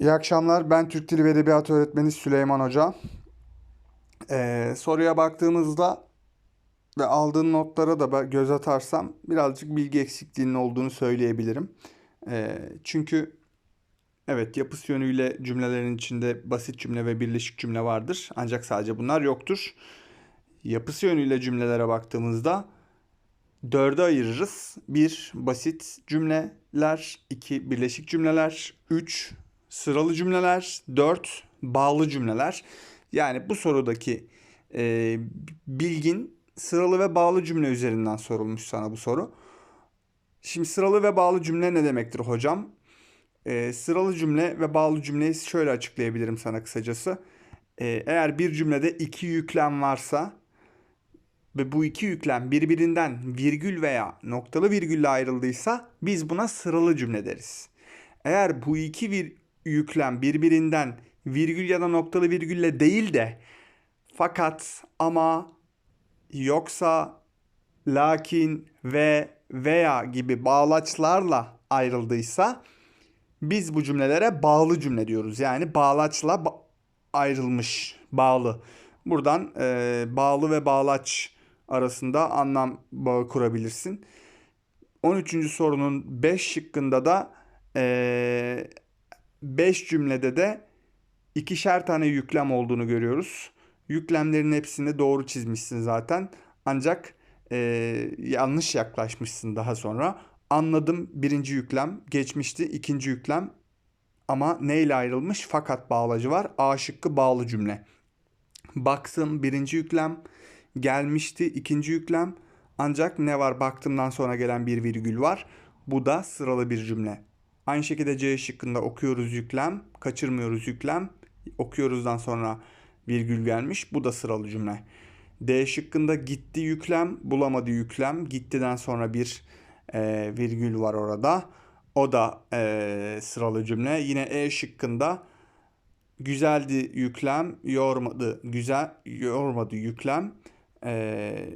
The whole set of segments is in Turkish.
İyi akşamlar. Ben Türk Dili ve Edebiyatı öğretmeni Süleyman Hoca. Ee, soruya baktığımızda ve aldığın notlara da göz atarsam birazcık bilgi eksikliğinin olduğunu söyleyebilirim. Ee, çünkü evet yapısı yönüyle cümlelerin içinde basit cümle ve birleşik cümle vardır. Ancak sadece bunlar yoktur. Yapısı yönüyle cümlelere baktığımızda dörde ayırırız. Bir basit cümleler, iki birleşik cümleler, üç sıralı cümleler, dört bağlı cümleler. Yani bu sorudaki e, bilgin sıralı ve bağlı cümle üzerinden sorulmuş sana bu soru. Şimdi sıralı ve bağlı cümle ne demektir hocam? E, sıralı cümle ve bağlı cümleyi şöyle açıklayabilirim sana kısacası. E, eğer bir cümlede iki yüklem varsa ve bu iki yüklem birbirinden virgül veya noktalı virgülle ayrıldıysa biz buna sıralı cümle deriz. Eğer bu iki bir yüklem birbirinden virgül ya da noktalı virgülle değil de fakat ama yoksa lakin ve veya gibi bağlaçlarla ayrıldıysa biz bu cümlelere bağlı cümle diyoruz. Yani bağlaçla ba- ayrılmış, bağlı. Buradan e, bağlı ve bağlaç arasında anlam bağı kurabilirsin. 13. sorunun 5 şıkkında da 5 cümlede de ikişer tane yüklem olduğunu görüyoruz. Yüklemlerin hepsini doğru çizmişsin zaten. Ancak e, yanlış yaklaşmışsın daha sonra. Anladım birinci yüklem geçmişti. ikinci yüklem ama neyle ayrılmış? Fakat bağlacı var. A şıkkı bağlı cümle. Baktım birinci yüklem gelmişti ikinci yüklem. Ancak ne var baktımdan sonra gelen bir virgül var. Bu da sıralı bir cümle. Aynı şekilde C şıkkında okuyoruz yüklem, kaçırmıyoruz yüklem. Okuyoruzdan sonra virgül gelmiş. Bu da sıralı cümle. D şıkkında gitti yüklem, bulamadı yüklem. Gittiden sonra bir e, virgül var orada. O da e, sıralı cümle. Yine E şıkkında güzeldi yüklem, yormadı güzel, yormadı yüklem. E,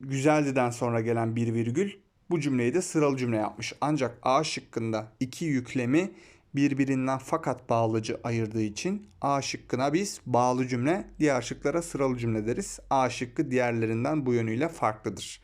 güzeldiden sonra gelen bir virgül bu cümleyi de sıralı cümle yapmış. Ancak A şıkkında iki yüklemi birbirinden fakat bağlıcı ayırdığı için A şıkkına biz bağlı cümle, diğer şıklara sıralı cümle deriz. A şıkkı diğerlerinden bu yönüyle farklıdır.